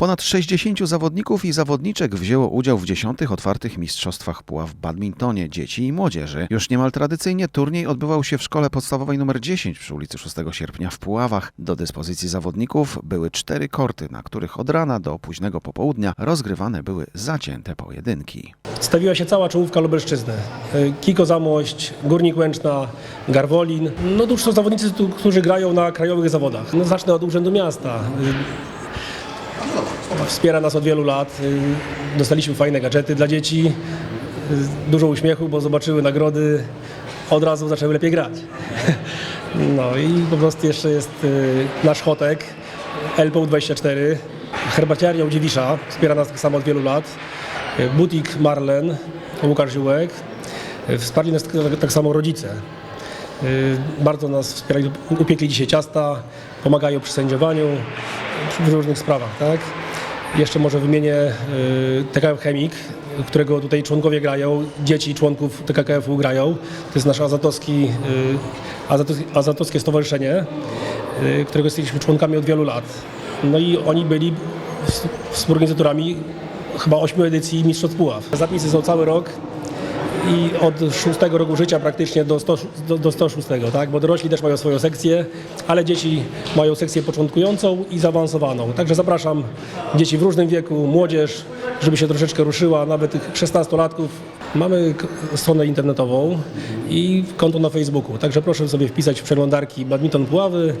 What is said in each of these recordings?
Ponad 60 zawodników i zawodniczek wzięło udział w dziesiątych otwartych mistrzostwach Puław w badmintonie dzieci i młodzieży. Już niemal tradycyjnie turniej odbywał się w szkole podstawowej nr 10 przy ulicy 6 sierpnia w Puławach. Do dyspozycji zawodników były cztery korty, na których od rana do późnego popołudnia rozgrywane były zacięte pojedynki. Stawiła się cała czołówka Lubelszczyzny. Y, Kiko Zamość, Górnik Łęczna, Garwolin. No to już są zawodnicy, którzy grają na krajowych zawodach. No, zacznę od Urzędu Miasta. Wspiera nas od wielu lat. Dostaliśmy fajne gadżety dla dzieci. Dużo uśmiechu, bo zobaczyły nagrody. Od razu zaczęły lepiej grać. No i po prostu jeszcze jest y, nasz Hotek, LPU24, herbaciaria u Dziewisza, wspiera nas tak samo od wielu lat. Butik Marlen, Łukasz Ziółek. Wsparli nas tak, tak samo rodzice. Y, Bardzo nas wspierali, upiekli dzisiaj ciasta, pomagają przy sędziowaniu, w różnych sprawach, tak? Jeszcze może wymienię y, TKF Chemik, którego tutaj członkowie grają, dzieci członków TKKF-u grają. To jest nasze azatowski, azatowskie stowarzyszenie, y, którego jesteśmy członkami od wielu lat. No i oni byli współorganizatorami chyba ośmiu edycji Mistrzostw Puław. Zapisy są cały rok i od szóstego roku życia praktycznie do, 100, do, do 106, tak? bo dorośli też mają swoją sekcję, ale dzieci mają sekcję początkującą i zaawansowaną. Także zapraszam dzieci w różnym wieku, młodzież, żeby się troszeczkę ruszyła, nawet tych 16-latków. Mamy stronę internetową i konto na Facebooku, także proszę sobie wpisać w przeglądarki badminton Puławy,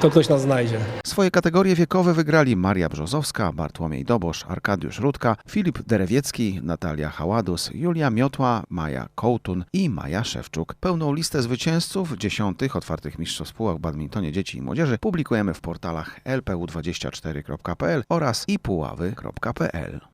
to ktoś nas znajdzie. Swoje kategorie wiekowe wygrali Maria Brzozowska, Bartłomiej Dobosz, Arkadiusz Rudka, Filip Derewiecki, Natalia Haładus, Julia Miotła, Maja Kołtun i Maja Szewczuk. Pełną listę zwycięzców dziesiątych otwartych mistrzostw w badmintonie dzieci i młodzieży publikujemy w portalach lpu24.pl oraz ipuławy.pl.